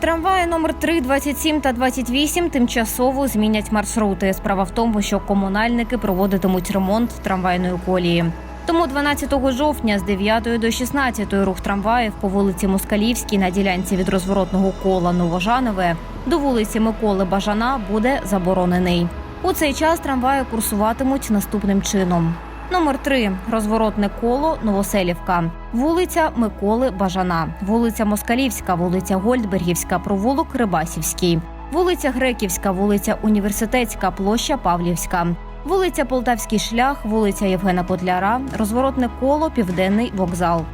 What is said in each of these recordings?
Трамваї номер 3, 27 та 28 тимчасово змінять маршрути. Справа в тому, що комунальники проводитимуть ремонт трамвайної колії. Тому 12 жовтня з 9 до 16 рух трамваїв по вулиці Москалівській на ділянці від розворотного кола Новожанове до вулиці Миколи Бажана буде заборонений. У цей час трамваї курсуватимуть наступним чином. Номер 3 розворотне коло Новоселівка, вулиця Миколи Бажана, вулиця Москалівська, вулиця Гольдбергівська, провулок Рибасівський, вулиця Греківська, вулиця Університетська, площа Павлівська, вулиця Полтавський шлях, вулиця Євгена Котляра, розворотне коло Південний вокзал.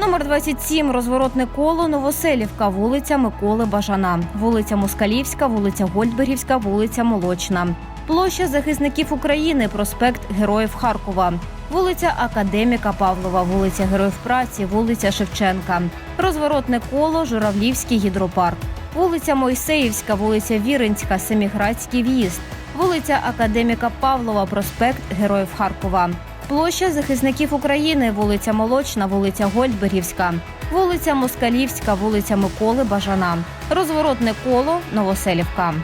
Номер 27 розворотне коло Новоселівка, вулиця Миколи Бажана, вулиця Москалівська, вулиця Гольдбергівська, вулиця Молочна, площа захисників України, проспект Героїв Харкова, вулиця Академіка Павлова, вулиця Героїв Праці, вулиця Шевченка, розворотне коло Журавлівський гідропарк, вулиця Мойсеївська, вулиця Віринська, Семіградський в'їзд, вулиця Академіка Павлова, проспект Героїв Харкова. Площа захисників України, вулиця Молочна, вулиця Гольдбергівська, вулиця Москалівська, вулиця Миколи Бажана, розворотне коло Новоселівка.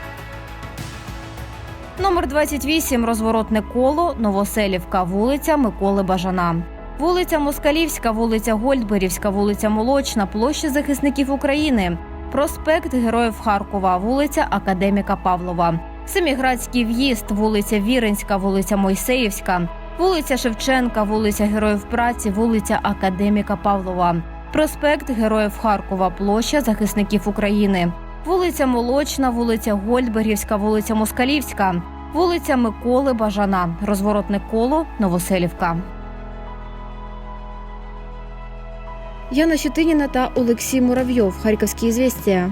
Номер 28 розворотне коло Новоселівка, вулиця Миколи Бажана. Вулиця Москалівська, вулиця Гольдберівська, вулиця Молочна, площа захисників України, проспект Героїв Харкова, вулиця Академіка Павлова, Семіградський в'їзд, вулиця Віренська, вулиця Мойсеївська, вулиця Шевченка, вулиця Героїв Праці, вулиця Академіка Павлова, проспект Героїв Харкова, площа захисників України, вулиця Молочна, вулиця Гольдбергівська, вулиця Москалівська, вулиця Миколи Бажана, розворотне коло Новоселівка. Яна Щетиніна та Олексій Муравйов. Харківські звістя.